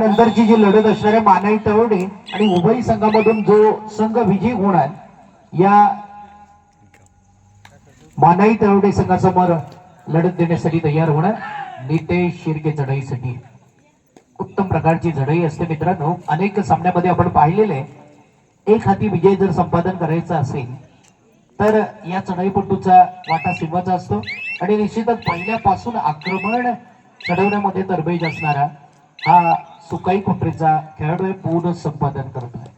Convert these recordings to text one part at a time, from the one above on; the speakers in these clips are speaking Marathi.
नंतरची जी लढत असणाऱ्या मानाई तळवडे आणि उभय संघामधून जो संघ विजयी होणार या मानाई तळवडे संघासमोर लढत देण्यासाठी तयार होणार नितेश शिर्के चढाईसाठी. उत्तम प्रकारची चढाई असते मित्रांनो. अनेक सामन्यामध्ये आपण पाहिलेले एक हाती विजय जर संपादन करायचा असेल तर या चढाईपटूचा वाटा सिंहाचा असतो. आणि निश्चितच पहिल्यापासून आक्रमण चढवण्यामध्ये तरबेज असणारा हा सुकाई कोठरीचा खेळाडू पूर्ण संपादन करतोय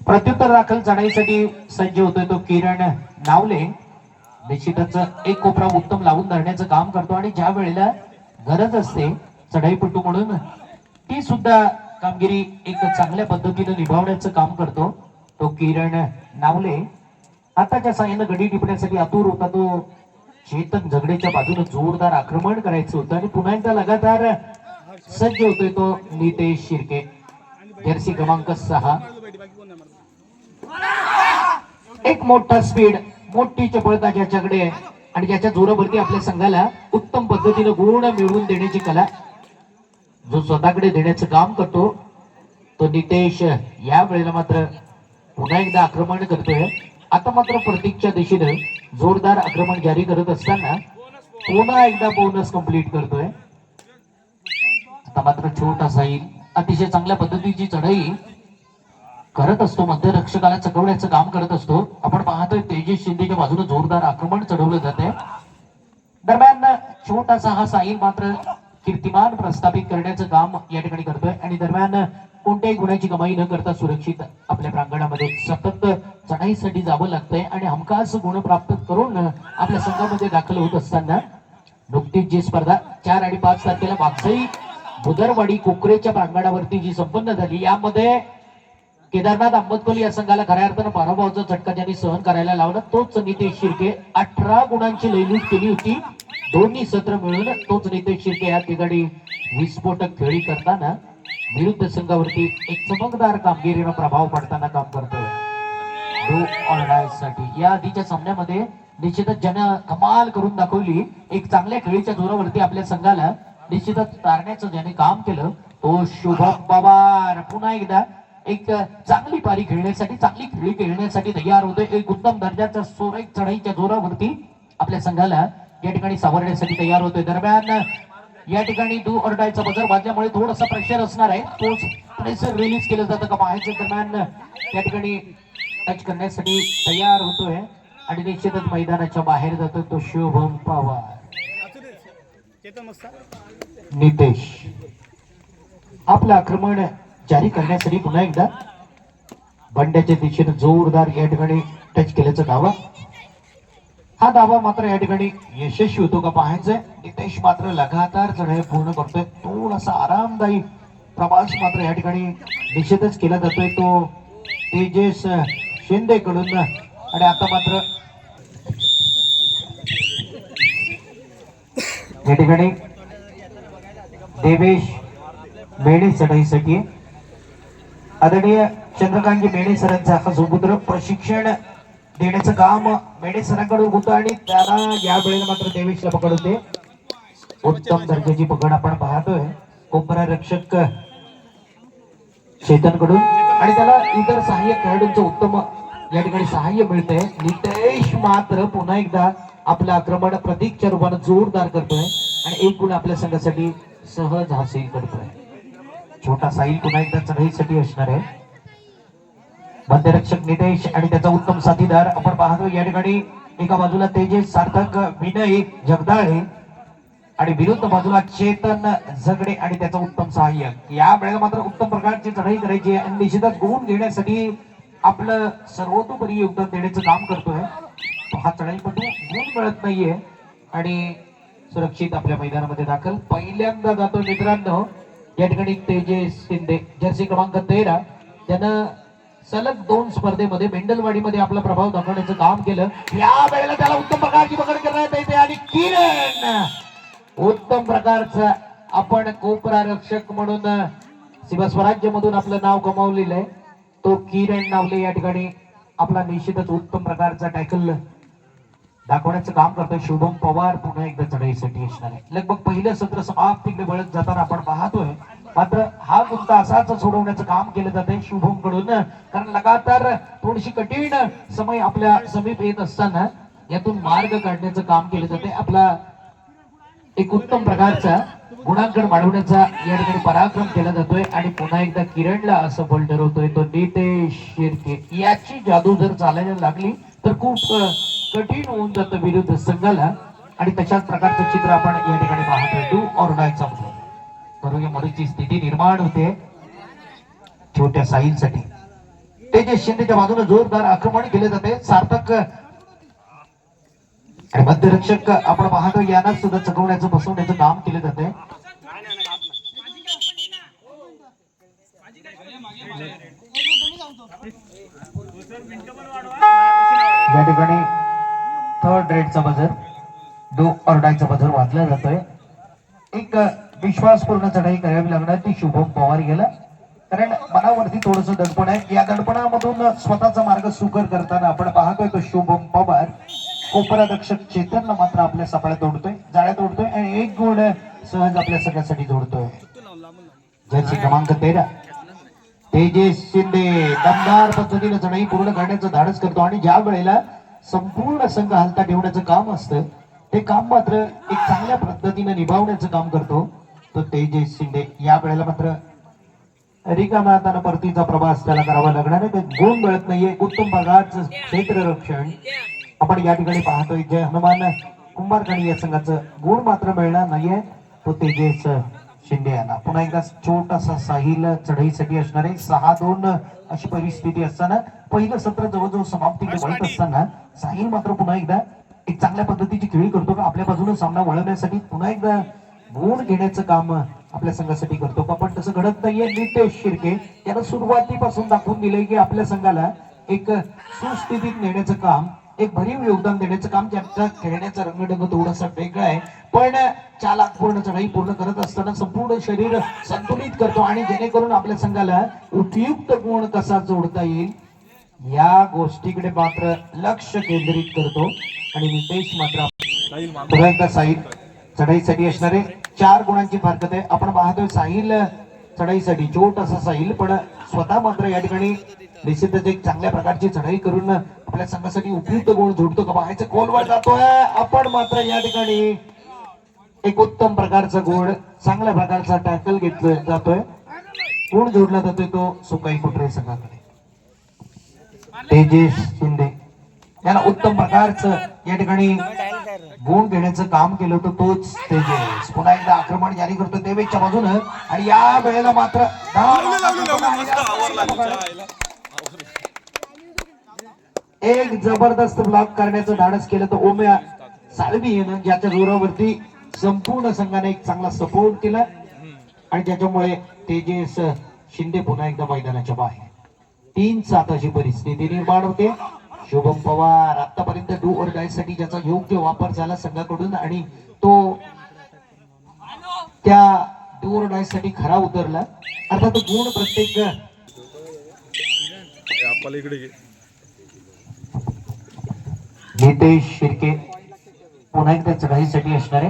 प्रत्युत्तर दाखल जाण्यासाठी सज्ज होतोय तो किरण नावले. निश्चितच एक कोपरा उत्तम लावून धरण्याचं काम करतो आणि ज्या वेळेला गरज असते चढाईपटू म्हणून ती सुद्धा कामगिरी एक चांगल्या पद्धतीने निभावण्याचं काम करतो तो किरण नावले. आताच्या साह्यानं गडी टिपण्यासाठी आतूर होता तो. चेतन झगडेच्या बाजूने जोरदार आक्रमण करायचं होतं आणि पुन्हा एकदा लगातार सज्ज होतोय तो नितेश शिर्के. जर्सी क्रमांक सहा. एक मोठा स्पीड मोठी चपळता ज्याच्याकडे आहे. आणि ज्याच्या जोरावरती आपल्या संघाला उत्तम पद्धतीने गुण मिळवून देण्याची कला जो स्वतःकडे देण्याचं काम करतो तो नितेश या वेळेला मात्र पुन्हा एकदा आक्रमण करतोय. आता मात्र प्रतीकच्या दिशेने जोरदार आक्रमण जारी करत असताना पुन्हा एकदा बोनस कंप्लीट करतोय. हा मात्र छोटासा येईल अतिशय चांगल्या पद्धतीची चढाई करत असतो. मध्यरक्षकाला चकवण्याचं काम करत असतो. आपण पाहतोय तेजस शिंदेच्या बाजूने जोरदार आक्रमण चढवलं जाते दरम्यान छोटासा हा साईल मात्र कीर्तिमान प्रस्थापित करण्याचं काम या ठिकाणी करतोय. आणि दरम्यान कोणत्याही गुन्ह्याची कमाई न करता सुरक्षित आपल्या प्रांगणामध्ये सतत चढाईसाठी जावं लागतंय. आणि हमखास गुण प्राप्त करून आपल्या संघामध्ये दाखल होत असताना नुकतीच जी स्पर्धा चार आणि पाच तारखेला मागचाही भुदरवाडी कोकरेच्या प्रांगणावरती जी संपन्न झाली यामध्ये केदारनाथ आंबतकोली या संघाला खऱ्या अर्थानं पराभवाचा झटका त्यांनी सहन करायला लावला तोच नितेश शिर्के अठरा गुणांची लयलूट केली होती. दोन्ही सत्र मिळून तोच नितेश शिर्के या ठिकाणी विस्फोटक खेळी करताना विरुद्ध संघावरती एक चमकदार कामगिरीनं प्रभाव पडताना काम करतोय. साठी. या आधीच्या सामन्यामध्ये निश्चितच ज्यानं कमाल करून दाखवली एक चांगल्या खेळीच्या जोरावरती आपल्या संघाला निश्चितच तारण्याचं ज्याने काम केलं तो शुभम पवार. पुन्हा एकदा एक चांगली पारी खेळण्यासाठी चांगली खेळी खेळण्यासाठी तयार होते एक उत्तम दर्जाचा सोरेक चढाईच्या जोरावरती आपल्या संघाला या ठिकाणी सावरण्यासाठी तयार होतोय. दरम्यान या ठिकाणी डू ऑर्डायचा बजर वाजल्यामुळे थोडासा प्रेशर असणार आहे. तोच प्रेशर रिलीज केलं जातं का पाहायचं. दरम्यान या ठिकाणी टच करण्यासाठी तयार होतोय. आणि निश्चितच मैदानाच्या बाहेर जातो तो शुभम पवार. नितेश आपलं आक्रमण जारी करण्यासाठी पुन्हा एकदा बंड्याच्या दिशेने जोरदार या ठिकाणी टच केल्याचा दावा. हा दावा मात्र या ठिकाणी यशस्वी होतो का पाहायचंय. नितेश मात्र लगातार चढाई पूर्ण करतोय. थोडासा आरामदायी प्रवास मात्र या ठिकाणी निश्चितच केला जातोय. तो तेजस शिंदे कडून आणि आता मात्र या ठिकाणी देवेश मेणे चढाईसाठी आदरणीय चंद्रकांतजी मेणे सरांचा हा सुपुत्र प्रशिक्षण देण्याचं काम मेणे सरांकडून होतं आणि त्याला या वेळेला मात्र देवेशला पकड होते. उत्तम दर्जाची पकड आपण पाहतोय. कोपरा रक्षक चेतनकडून. आणि त्याला इतर सहाय्यक खेळाडूंचं उत्तम या ठिकाणी सहाय्य मिळतंय. नितेश मात्र पुन्हा एकदा आपलं आक्रमण प्रतीकच्या रूपानं जोरदार करतोय आणि एक गुण आपल्या संघासाठी सहज हासिल करतोय. छोटा साईल पुन्हा एकदा चढाईसाठी असणार आहे. मध्यरक्षक नितेश आणि त्याचा उत्तम साथीदार आपण पाहतो या ठिकाणी एका बाजूला तेजस सार्थक विनय जगदाळे आणि विरुद्ध बाजूला चेतन झगडे आणि त्याचा उत्तम सहाय्यक. या वेळेला मात्र उत्तम प्रकारची चढाई करायची आहे आणि निश्चितच गुण घेण्यासाठी आपलं सर्वतोपरी योगदान देण्याचं काम करतोय. हा चढाईपटू गुण मिळत नाहीये. आणि सुरक्षित आपल्या मैदानामध्ये दाखल. पहिल्यांदा जातो मित्रांनो या ठिकाणी तेजस शिंदे जर्सी क्रमांक तेरा. त्यानं सलग दोन स्पर्धेमध्ये मेंडलवाडीमध्ये आपला प्रभाव दाखवण्याचं काम केलं. या वेळेला त्याला उत्तम प्रकारची पकड करण्यात येते आणि किरण! उत्तम प्रकारचं आपण कोपरा रक्षक म्हणून शिवस्वराज्य मधून आपलं नाव कमावलेलं आहे. तो किरण नावले या ठिकाणी आपला निश्चितच उत्तम प्रकारचा टॅकल दाखवण्याचं काम करतोय. शुभम पवार पुन्हा एकदा चढाईसाठी असणार आहे. लगभग पहिलं सत्र समाप्तीकडे वळत जाताना आपण पाहतोय. मात्र हा मुद्दा असाच सोडवण्याचं काम केलं जाते शुभमकडून कारण लगातार थोडीशी कठीण समय आपल्या समीप येत असताना यातून मार्ग काढण्याचं काम केलं जाते आपला एक उत्तम प्रकारचा गुणांकन वाढवण्याचा या ठिकाणी पराक्रम केला जातोय. आणि पुन्हा एकदा किरणला असं बल ठरवतोय तो नितेश शिर्के. याची जादू जर चालायला लागली. तर खूप कठीण होऊन जातं विरुद्ध संघाला. आणि तशाच प्रकारचं चित्र आपण या ठिकाणी पाहतोय टू ऑर्डायचा बरोबर मधूची स्थिती निर्माण होते. छोट्या साहिलसाठी जे शिंदेच्या बाजूने जोरदार आक्रमण केले जाते. सार्थक. आणि मध्यरक्षक आपण पाहतो यांना सुद्धा चकवण्याचं बसवण्याचं काम केलं जाते या ठिकाणी थर्ड रेडचा बजर दो ऑर्डायचा बजर वाचला जातोय. एक विश्वासपूर्ण चढाई करावी लागणार ती शुभम पवार गेला कारण मनावरती थोडस दडपण आहे. या दडपणामधून स्वतःचा मार्ग सुकर करताना आपण पाहतोय तो शुभम पवार. कोपरा चेतन मात्र आपल्या सपाळ्यात तोडतोय जाळ्यात तोडतोय आणि एक गुण सहज आपल्या सगळ्यासाठी जोडतोय. जर्सी क्रमांक तेरा. तेजेस शिंदे दमदार पद्धतीने चढाई पूर्ण करण्याचं धाडस करतो आणि ज्या वेळेला संपूर्ण संघ हालता ठेवण्याचं काम असतं. ते काम मात्र एक चांगल्या पद्धतीने निभावण्याचं काम करतो. तो तेजेश शिंदे या वेळेला मात्र रिकाम्या हाताने परतीचा प्रवास त्याला करावा लागणार आहे. ते गुण मिळत नाहीये. उत्तम भागाचं क्षेत्ररक्षण आपण या ठिकाणी पाहतोय जय हनुमान. कुंभारकणी या संघाचं गुण मात्र मिळणार नाहीये. तो तेजस शिंदे यांना. पुन्हा एकदा छोटासा साहिल चढाईसाठी असणार आहे. सहा दोन अशी परिस्थिती असताना पहिलं सत्र जवळजवळ समाप्तीकडे वळत असताना साहिल मात्र पुन्हा एकदा एक चांगल्या पद्धतीची खेळी करतो का? आपल्या बाजूने सामना वळवण्यासाठी पुन्हा एकदा गुण घेण्याचं काम आपल्या संघासाठी करतो का? पण तसं घडत नाहीये. नितेश शिर्के त्यानं सुरुवातीपासून दाखवून दिलंय की आपल्या संघाला एक सुस्थितीत नेण्याचं काम एक भरीव योगदान देण्याचं काम त्यांचा खेळण्याचा रंगढंग थोडासा वेगळा आहे. पण चालाक पूर्ण चढाई पूर्ण करत असताना संपूर्ण शरीर संतुलित करतो आणि जेणेकरून आपल्या संघाला उपयुक्त गुण कसा जोडता येईल? या गोष्टीकडे मात्र लक्ष केंद्रित करतो. आणि नितेश मात्र साहिल चढाईसाठी असणारे चार गुणांची फारकत आहे. आपण पाहतोय साहिल चढाईसाठी चोट असा साहिल पण स्वतः मात्र या ठिकाणी निश्चितच एक चांगल्या प्रकारची चढाई करून आपल्या संघासाठी उपयुक्त गुण जोडतो. का पाहायचं कोलवर जातोय. आपण मात्र या ठिकाणी एक उत्तम प्रकारचा गुण चांगल्या प्रकारचा टॅकल घेतला जातोय. गुण जोडला जातोय तो सुकाई कुठे संघाकडे? तेजेश शिंदे. याला उत्तम प्रकारचं या ठिकाणी गुण घेण्याचं काम केलं होतं तोच तेजेस. पुन्हा एकदा आक्रमण जारी करतो देवेच्या बाजूनं. आणि या वेळेला मात्र एक जबरदस्त ब्लॉक करण्याचं धाडस केलं तर ओम्या साळवी यानं ज्याच्या जोरावरती संपूर्ण संघाने एक चांगला सपोर्ट केला. आणि त्याच्यामुळे तेजेस शिंदे पुन्हा एकदा मैदानाच्या बाहेर. तीन सात अशी परिस्थिती निर्माण होते. शुभम पवार आतापर्यंत डू औरसाठी ज्याचा योग्य वापर झाला संघाकडून आणि तो त्या डू औरसाठी खरा उतरला. अर्थात गुण प्रत्येक नितेश शिर्के पुन्हा एकदा चढाईसाठी असणारे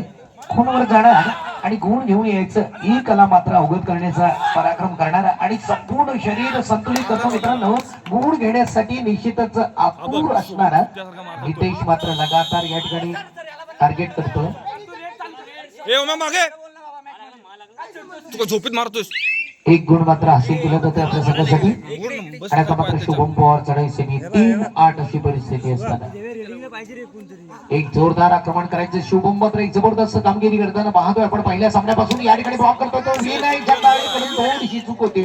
खूनवर जाणार आणि गुण घेऊन यायचं. ही कला मात्र अवगत करण्याचा पराक्रम करणारा आणि संपूर्ण शरीर संतुलित करतो मित्रांनो. गुण घेण्यासाठी निश्चितच आतुर असणारा नितेश मात्र लगातार या ठिकाणी टार्गेट तुका झोपेत मारतोस एक गुण मात्र हासिल केलं होतं आपल्या संघासाठी आणि आता मात्र शुभम पवार चढाईसाठी तीन आठ अशी परिस्थिती असताना. एक जोरदार आक्रमण करायचं. शुभम मात्र एक जबरदस्त कामगिरी करताना पाहतोय आपण पहिल्या सामन्यापासून या ठिकाणी ब्लॉक करतो तो थोडीशी चूक होती.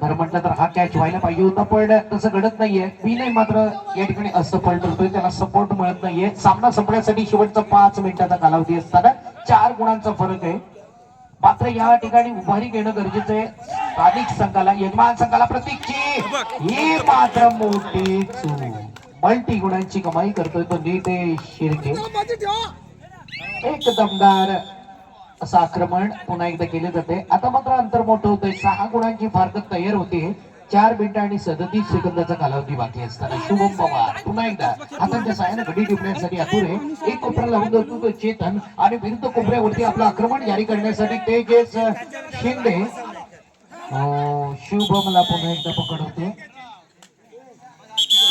खरं म्हटलं तर हा कॅच व्हायला पाहिजे होता पण तसं घडत नाहीये. मी नाही मात्र या ठिकाणी असफल ठरतोय त्याला सपोर्ट मिळत नाहीये. सामना संपण्यासाठी शेवटचा पाच मिनिटाचा कालावधी असताना चार गुणांचा फरक आहे. मात्र या ठिकाणी उभारी घेणं गरजेचं आहे. स्थानिक संघाला यजमान संघाला प्रतीकची ही मात्र मोठी मल्टी गुणांची कमाई करतोय तो नितेश शिर्के. एक दमदार असं आक्रमण पुन्हा एकदा केले जाते आता मात्र अंतर मोठं होतंय. सहा गुणांची फारकत तयार होते चार मिनिटं आणि सदतीस सेकंदाचा कालावधी बाकी असताना शुभम पवार पुन्हा एकदा हातांच्या साहाय्याने घडी टिपण्यासाठी आतुर आहे. एक कोपरा लावून धरतो तो चेतन आणि विरुद्ध कोपऱ्यावरती आपलं आक्रमण जारी करण्यासाठी तेजेस शिंदे. शुभमला पुन्हा एकदा पकडवते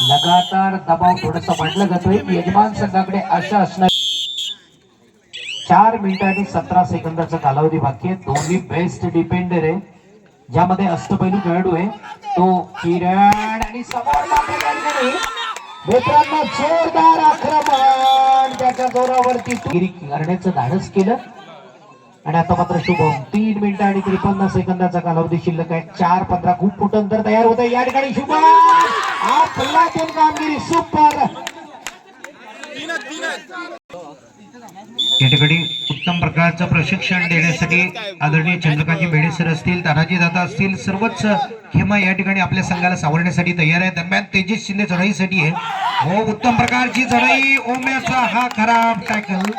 लगातार दबाव थोडासा वाढला जातोय. यजमान संघाकडे आशा असणार. चार मिनिटं आणि सतरा सेकंदाचा कालावधी बाकी आहे. दोन्ही बेस्ट डिपेंडर आहे. ज्यामध्ये अष्टपैलू खेळाडू आहे. तो किरण आणि समोर मित्रांनो जोरदार आक्रमण. त्याच्या जोरावरती गिरी करण्याचं धाडस केलं. आणि आता मात्र शुभम तीन मिनिटं आणि त्रेपन्न सेकंदाचा कालावधी शिल्लक आहे. चार पंधरा खूप मोठं अंतर तयार होतं या ठिकाणी शुभम आपला दोन कामगिरी सुपर. या ठिकाणी उत्तम प्रकारचं प्रशिक्षण देण्यासाठी आदरणीय चंद्रकांतजी बेडे सर असतील तानाजी दादा असतील सर्वच खेमा या ठिकाणी आपल्या संघाला सावरण्यासाठी तयार आहे दरम्यान तेजस शिंदे चढाईसाठी आहे. हो उत्तम प्रकारची चढाई. ओम्याचा हा खराब टॅकल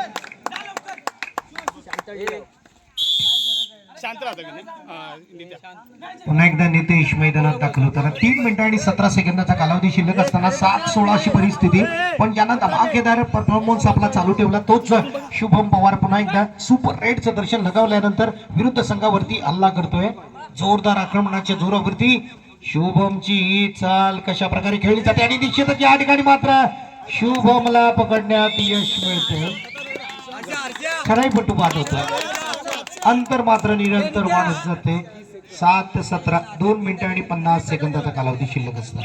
पुन्हा एकदा नितेश मैदानात दाखल होताना तीन मिनिटं आणि सतरा सेकंदाचा कालावधी शिल्लक असताना सात सोळा अशी परिस्थिती. पण ज्यांना धमाकेदार परफॉर्मन्स आपला चालू ठेवला तोच शुभम पवार पुन्हा एकदा सुपर रेडचं दर्शन लगावल्यानंतर विरुद्ध संघावरती हल्ला करतोय. जोरदार आक्रमणाच्या जोरावरती शुभमची ही चाल कशा प्रकारे खेळली जाते आणि निश्चितच या ठिकाणी मात्र शुभमला पकडण्यात यश मिळते खराईपट्टू बाद होतो. अंतर मात्र निरंतर वाढत जाते. सात सतरा दोन मिनिटं आणि पन्नास सेकंदाचा कालावधी शिल्लक असतात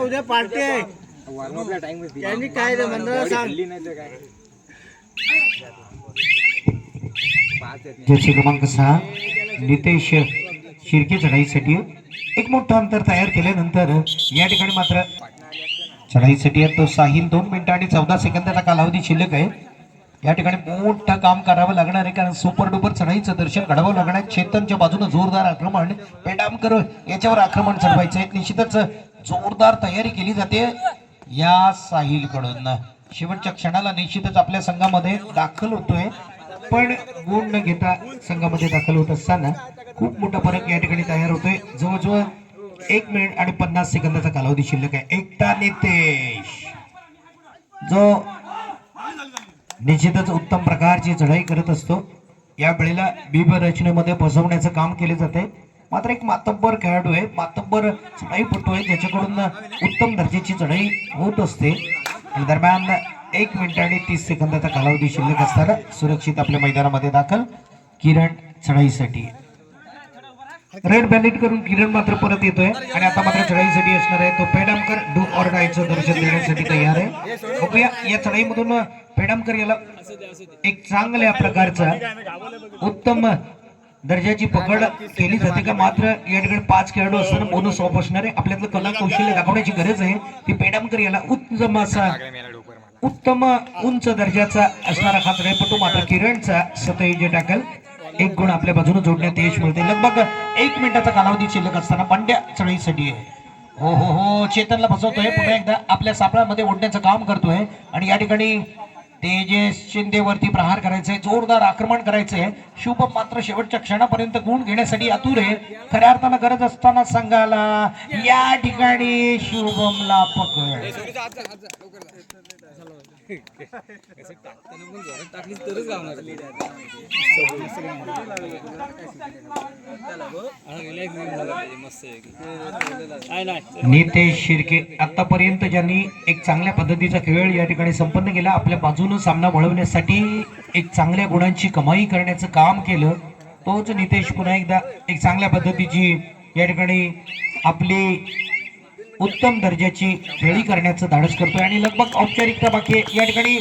उद्या पार्टी आहे. त्यांनी काय रे मंडळ सांग. जर्सी क्रमांक सहा नितेश शिर्के चढाईसाठी एक मोठं अंतर तयार केल्यानंतर या ठिकाणी मात्र चढाईसाठी आहे तो साहिल दोन मिनिटं आणि चौदा सेकंदाचा कालावधी शिल्लक आहे. या ठिकाणी मोठं काम करावं लागणार आहे कारण सुपर डुपर चढाईचं दर्शन घडावं लागणार आहे. चेतनच्या बाजूने जोरदार आक्रमण पेडामकर याच्यावर आक्रमण चढवायचं आहे. निश्चितच जोरदार तयारी केली जाते या साहिलकडून. शेवटच्या क्षणाला निश्चितच आपल्या संघामध्ये दाखल होतोय. पण गुण न घेता संघामध्ये दाखल होत असताना खूप मोठा फरक या ठिकाणी तयार होतोय. जवळजवळ एक मिनिट आणि पन्नास सेकंदाचा कालावधी शिल्लक आहे. एकटा नितेश. जो निश्चितच उत्तम प्रकारची चढाई करत असतो. या वेळेला बिब रचनेमध्ये फसवण्याचं काम केले जाते मात्र एक मातब्बर खेळाडू आहे. मातब्बर चढाईपटू आहे. ज्याच्याकडून उत्तम दर्जाची चढाई होत असते. आणि दरम्यान एक मिनिट आणि तीस सेकंदाचा कालावधी शिल्लक असताना सुरक्षित आपल्या मैदानामध्ये दाखल किरण चढाईसाठी. रेड बॅलेट करून किरण मात्र परत येतोय आणि आता मात्र चढाईसाठी असणार आहे. तो पेडामकर डू ऑर डायचं दर्शन देण्यासाठी तयार आहे. बघूया या चढाईमधून पेडामकर याला एक चांगल्या प्रकारचा उत्तम दर्जाची पकड केली जाते का? मात्र या ठिकाणी पाच खेळाडू असताना बोनस ऑफ असणार आहे. आपल्यातलं कला कौशल्य दाखवण्याची गरज आहे. ती पेडामकर याला उत्तम असा उत्तम उंच दर्जाचा असणारा हा खेळपटू मात्र किरणचा सतयुजे टाकल एक गुण आपल्या बाजूने जोडण्यात यश मिळते लगभग एक मिनिटाचा कालावधी शिल्लक असताना पांड्या चढाईसाठी आहे. हो हो हो चेतनला फसवतोय. पुन्हा एकदा आपल्या सापळामध्ये ओढण्याचं काम करतोय. आणि या ठिकाणी तेजस शिंदेवरती प्रहार करायचंय जोरदार आक्रमण करायचंय. शुभम मात्र शेवटच्या क्षणापर्यंत गुण घेण्यासाठी आतुर आहे. खऱ्या अर्थानं गरज असताना संघाला या ठिकाणी शुभमला पकड. नितेश शिर्के आतापर्यंत ज्यांनी एक चांगल्या पद्धतीचा खेळ या ठिकाणी संपन्न केला आपल्या बाजूनं सामना वळवण्यासाठी एक चांगल्या गुणांची कमाई करण्याचं काम केलं तोच नितेश पुन्हा एकदा एक चांगल्या पद्धतीची या ठिकाणी आपली उत्तम दर्जाची खेळी करण्याचं धाडस करतोय आणि लगभग औपचारिकता बाकी या ठिकाणी